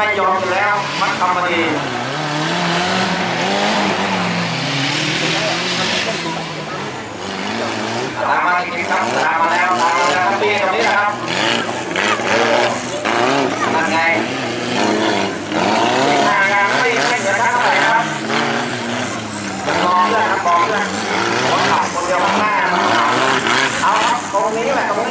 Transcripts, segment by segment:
ไม่ยอมกันแล้วมันทำมาดีตามมาจริงครับตามมาแล้วตามมาแล้วปีตรงนี้นะครับนั่นไงทางารไม่ไม่เหมือครับมองเพื่นคมองว่อขับคนเยวข้างเอาตรงนี้แหละตรง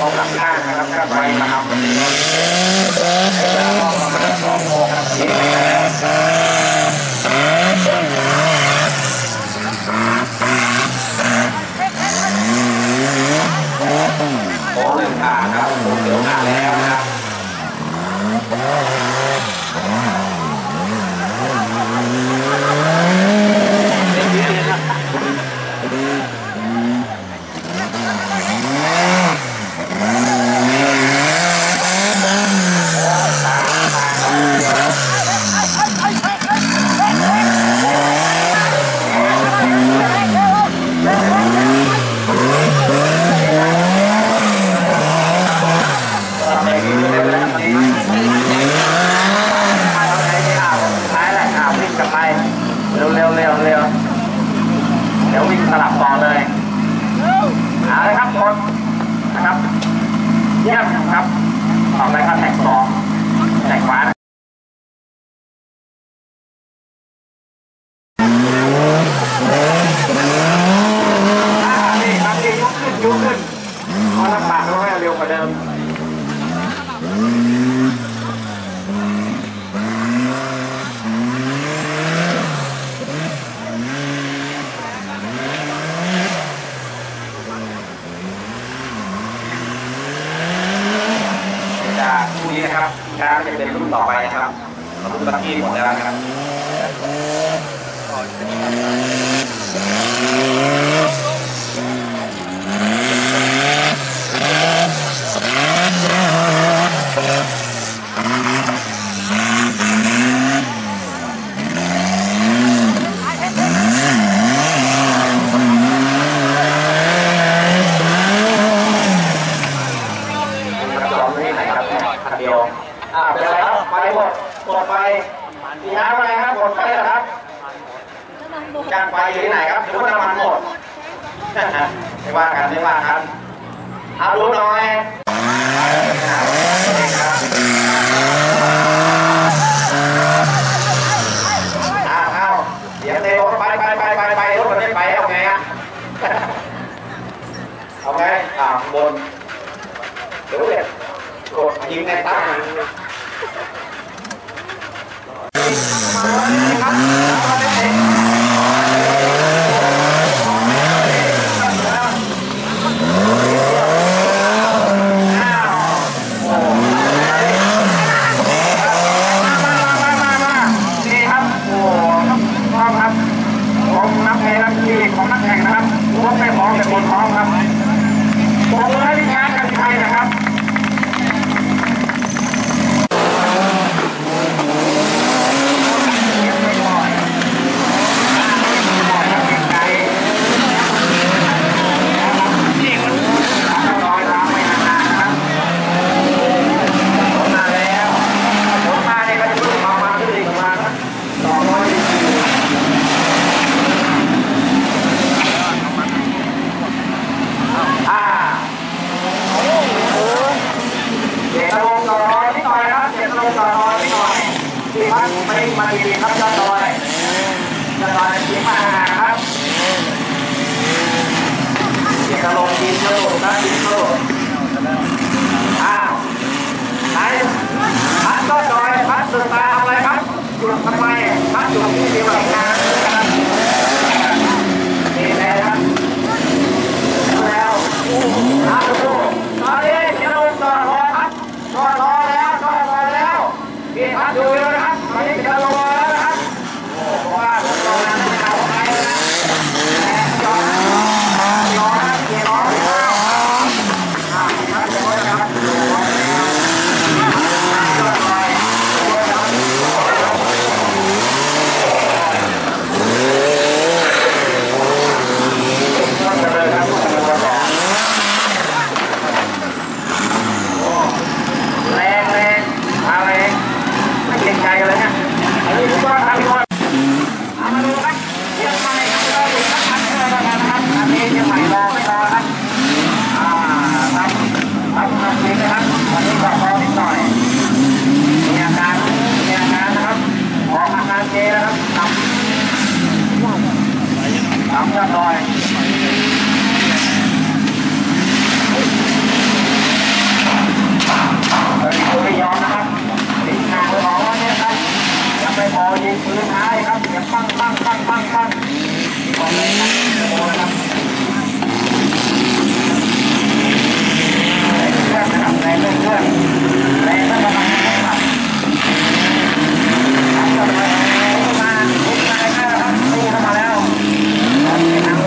ห้องหลังข้างนะครับข้างไปนะครับห้องมันสองห้องโอ้ยผ่านครับผมเดี๋ยวมาแล้วนะครับ Yeah. เร็วกว่าเดิมางบนเดี๋ยวแบบกดยิงในตาครับ ตลกกินตลกนะกินโลกอ้าวไหนพัดก็จอยพัดสุดตาอะไรครับจุดทำไมพัดจุดที่เดียวกัน สามพันลอไม่ยอมนะครับทิ้งางองว่านี่ครับยังไม่พอยิงปืนท้ายครับเสียงปั้งปั้งปั้งปั้งปั้งตอนนี้โดนนะครับแรงเพื่อะครับแรงเอนแรงก็งนะครับทำกันไ Việt Nam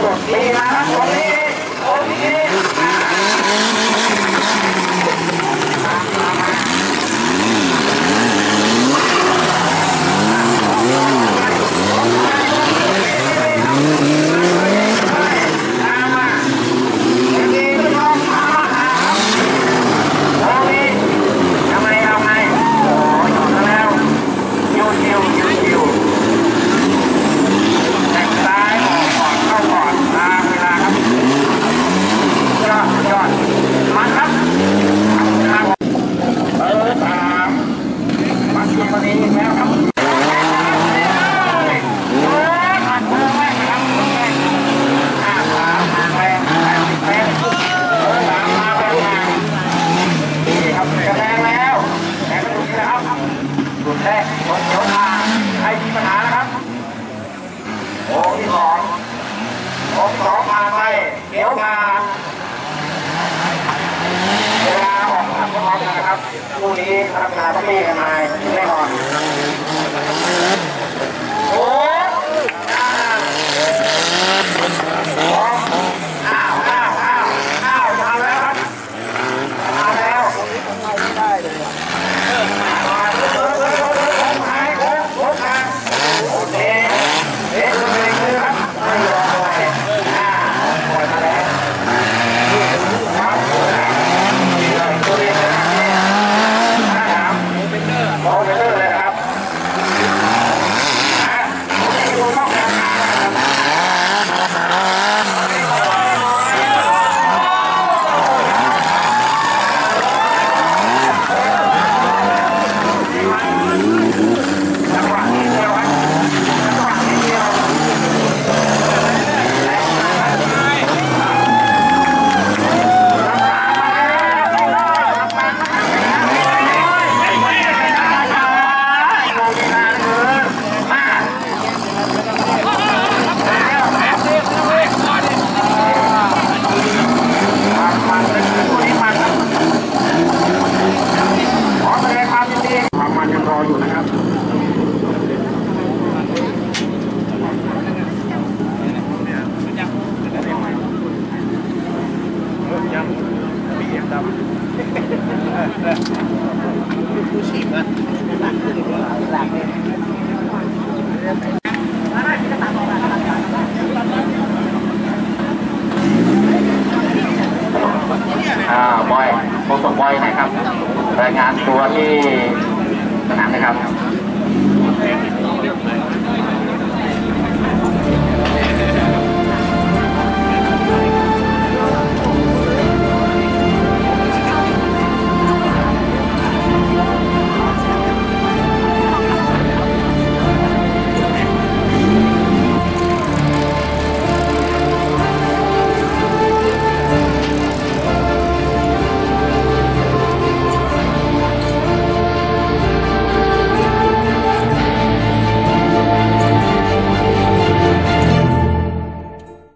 Vamos, นี้พนักงานต้องมีกันมาแน่นอน